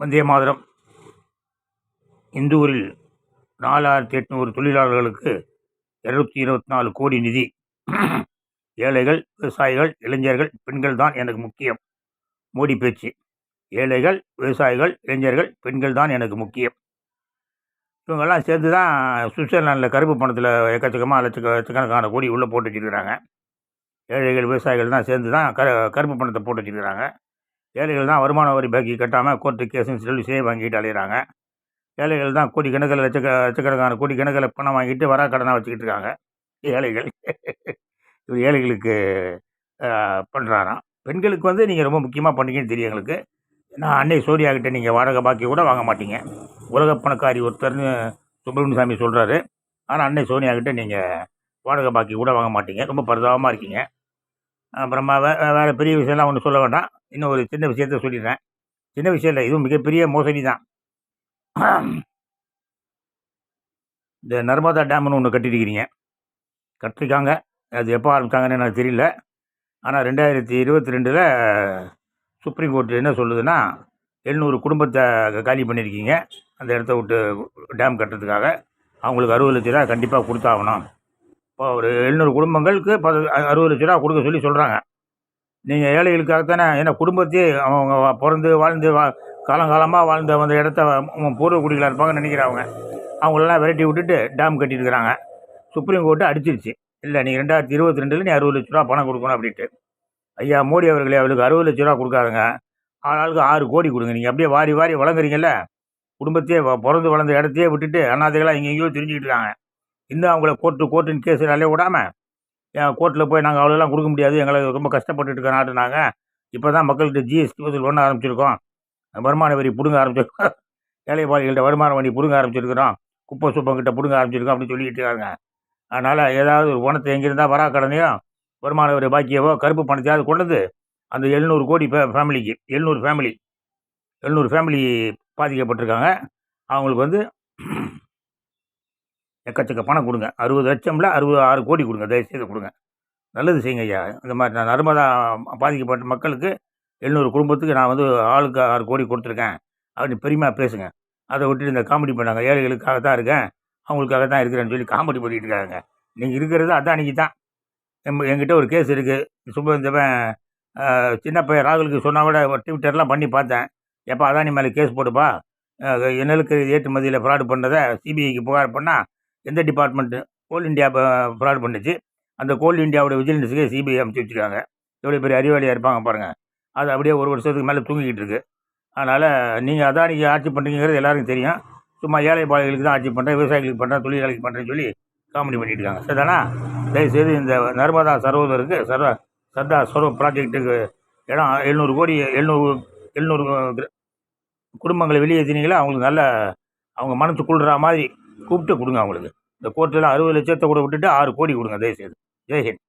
வந்தே மாதரம். இந்தூரில் நாலாயிரத்தி எட்நூறு தொழிலாளர்களுக்கு இரநூத்தி இருபத்தி நாலு கோடி நிதி. ஏழைகள் விவசாயிகள் இளைஞர்கள் பெண்கள் தான் எனக்கு முக்கியம். மோடி பேச்சு. ஏழைகள் விவசாயிகள் இளைஞர்கள் பெண்கள் தான் எனக்கு முக்கியம். இவங்கெல்லாம் சேர்ந்து தான் சுவிட்சர்லாண்டில் கருப்பு பணத்தில் எக்கச்சக்கமாக லட்சக்க லட்சக்கணக்கான கோடி உள்ளே போட்டு வச்சுருக்கிறாங்க ஏழைகள் விவசாயிகள் தான் சேர்ந்து தான் கரு கருப்பு பணத்தை போட்டு வச்சுருக்கிறாங்க ஏழைகள் தான் வருமான வரி பாக்கி கட்டாமல் கோர்ட்டு கேஸுன்னு சொல்லி சேவை வாங்கிட்டு அலையிறாங்க. ஏழைகள் தான் கோடி கணக்கில் லட்சக்க லட்சக்கணக்கான கோடி கணக்கில் பணம் வாங்கிட்டு வரா கடனாக வச்சுக்கிட்டு இருக்காங்க. ஏழைகள். இவர் ஏழைகளுக்கு பண்ணுறாராம் பெண்களுக்கு வந்து நீங்கள் ரொம்ப முக்கியமாக பண்ணீங்கன்னு தெரியும் எங்களுக்கு. நான் அன்னை சோனியா நீங்கள் வாடகை பாக்கி கூட வாங்க மாட்டீங்க. உலக பணக்காரி ஒருத்தர்னு சுப்பிரமணிய சாமி சொல்கிறாரு ஆனால் அன்னை சோனியாகிட்ட நீங்கள் வாடகை பாக்கி கூட வாங்க மாட்டீங்க. ரொம்ப பரிதாபமாக இருக்கீங்க. அப்புறமா வே வேறு பெரிய விஷயம்லாம் ஒன்றும் சொல்ல வேண்டாம். இன்னும் ஒரு சின்ன விஷயத்த சொல்லிடுறேன். சின்ன விஷயம் இல்லை இதுவும் மிகப்பெரிய மோசடி தான். இந்த நர்மதா டேம்னு ஒன்று கட்டியிருக்கிறீங்க. கட்டிருக்காங்க அது எப்போ ஆரம்பித்தாங்கன்னு எனக்கு தெரியல. ஆனால் ரெண்டாயிரத்தி இருபத்தி ரெண்டில் சுப்ரீம் கோர்ட் என்ன சொல்லுதுன்னா எழுநூறு குடும்பத்தை காலி பண்ணியிருக்கீங்க. அந்த இடத்த விட்டு டேம் கட்டுறதுக்காக. அவங்களுக்கு அறுபது லட்ச ரூபா கண்டிப்பாக கொடுத்தாகணும். இப்போ ஒரு எழுநூறு குடும்பங்களுக்கு பத அறுபது லட்ச ரூபா கொடுக்க சொல்லி சொல்கிறாங்க நீங்கள் ஏழைகளுக்காகத்தானே? ஏன்னா குடும்பத்தையே அவங்க பிறந்து வாழ்ந்து வா காலங்காலமாக வாழ்ந்த அந்த இடத்த பூர்வக்குடிகளாக பூர்வ இருப்பாங்கன்னு நினைக்கிறவங்க அவங்களெல்லாம் விரட்டி விட்டுட்டு டேம் கட்டியிருக்கிறாங்க. சுப்ரீம் கோர்ட்டு அடிச்சிருச்சு. இல்லை நீங்கள் ரெண்டாயிரத்தி இருபத்தி ரெண்டில் நீ அறுபது லட்ச ரூபா பணம் கொடுக்கணும் அப்படின்ட்டு. ஐயா மோடி அவர்களே அவளுக்கு அறுபது லட்ச ரூபா கொடுக்காதுங்க. ஆளாளுக்கு ஆறு கோடி கொடுங்க. நீங்கள் அப்படியே வாரி வாரி வழங்குறீங்கல்ல? குடும்பத்தையே வ- பிறந்து வளர்ந்த இடத்தையே விட்டுட்டு அண்ணாதைகளாக இங்கே எங்கேயோ தெரிஞ்சுக்கிட்டு இருக்காங்க. இன்னும் அவங்கள கோர்ட்டு கோர்ட்டுன்னு கேஸ் அலைய விடாமல் கோர்ட்டில் போய் நாங்கள் அவ்வளோலாம் கொடுக்க முடியாது எங்களை ரொம்ப கஷ்டப்பட்டுட்டு நாட்டு நாங்கள் இப்போ தான் மக்கள்கிட்ட ஜிஎஸ்டி வசூல் ஒன்று ஆரம்பிச்சிருக்கோம். வருமான வரி பிடுங்க ஆரம்பிச்சிருக்கோம். ஏழைப்பாளிகள்கிட்ட வருமான வரி பிடுங்க ஆரம்பிச்சிருக்கிறோம். குப்பை சுப்பங்கிட்ட பிடுங்க ஆரம்பிச்சிருக்கோம் அப்படின்னு சொல்லிட்டு இருக்காங்க. அதனால் ஏதாவது ஒரு பணத்தை எங்கிருந்தா வரா கடனையோ வருமான வரி பாக்கியவோ கருப்பு பணத்தையாவது கொண்டு வந்து அந்த எழுநூறு கோடி ஃபே ஃபேமிலிக்கு எழுநூறு ஃபேமிலி எழுநூறு ஃபேமிலி பாதிக்கப்பட்டிருக்காங்க. அவங்களுக்கு வந்து எக்கச்சக்க பணம் கொடுங்க. அறுபது லட்சம்ல அறுபது ஆறு கோடி கொடுங்க. தயவுசெய்து கொடுங்க. நல்லது செய்யுங்க ஐயா. இந்த மாதிரி நான் நர்மதா பாதிக்கப்பட்ட மக்களுக்கு எழுநூறு குடும்பத்துக்கு நான் வந்து ஆளுக்கு ஆறு கோடி கொடுத்துருக்கேன். அப்படின்னு பெருமையாக பேசுங்க. அதை விட்டுட்டு இந்த காமெடி பண்ணாங்க ஏழைகளுக்காக தான் இருக்கேன். அவங்களுக்காக தான் இருக்கிறேன்னு சொல்லி காமெடி பண்ணிகிட்டு இருக்காங்க. நீங்கள் இருக்கிறது அதானிக்கு தான். எம் என்கிட்ட ஒரு கேஸ் இருக்குது சுபந்தவன் சின்ன பையன் ராகுலுக்கு சொன்னால் கூட ட்விட்டர்லாம் பண்ணி பார்த்தேன். எப்போ அதானி மேலே கேஸ் போட்டுப்பா அஹ், நெல்லுக்கு ஏற்றுமதியில் ஃப்ராடு பண்ணதை சிபிஐக்கு புகார் பண்ணால் எந்த டிபார்ட்மெண்ட்டு கோல் இந்தியா ஃப்ராட் பண்ணுச்சு? அந்த கோல் இந்தியாவோட விஜிலன்ஸுக்கு சிபிஐ அமைச்சு வச்சுருக்காங்க. எவ்வளோ பெரிய அறிவாளியாக இருப்பாங்க பாருங்கள் அது அப்படியே ஒரு வருஷத்துக்கு மேலே தூங்கிக்கிட்டு இருக்குது அதனால் நீங்கள் அதானிக்கு ஆட்சி பண்ணுறீங்கிறது எல்லாருக்கும் தெரியும். சும்மா ஏழை பாளைகளுக்கு தான் ஆட்சி பண்ணுறேன் விவசாயிகளுக்கு பண்ணுறேன் தொழிலாளிக்கு பண்ணுறேன்னு சொல்லி காமெடி பண்ணிட்டு இருக்காங்க. சரிதானா? தயவுசெய்து இந்த நர்மதா சரோவருக்கு சர்வ சர்தா சரோ ப்ராஜெக்ட்டுக்கு இடம் எழுநூறு கோடி எழுநூறு எழுநூறு குடும்பங்களை வெளியேற்றினீங்களா? அவங்களுக்கு நல்ல அவங்க மனசு குளிர்ற மாதிரி கூப்பிட்டு கொடுங்க அவங்களுக்கு. இந்த கோர்ட்டில் அறுபது லட்சத்தை கூட விட்டுட்டு ஆறு கோடி கொடுங்க தயவுசெய்து. ஜெய்ஹிந்த்.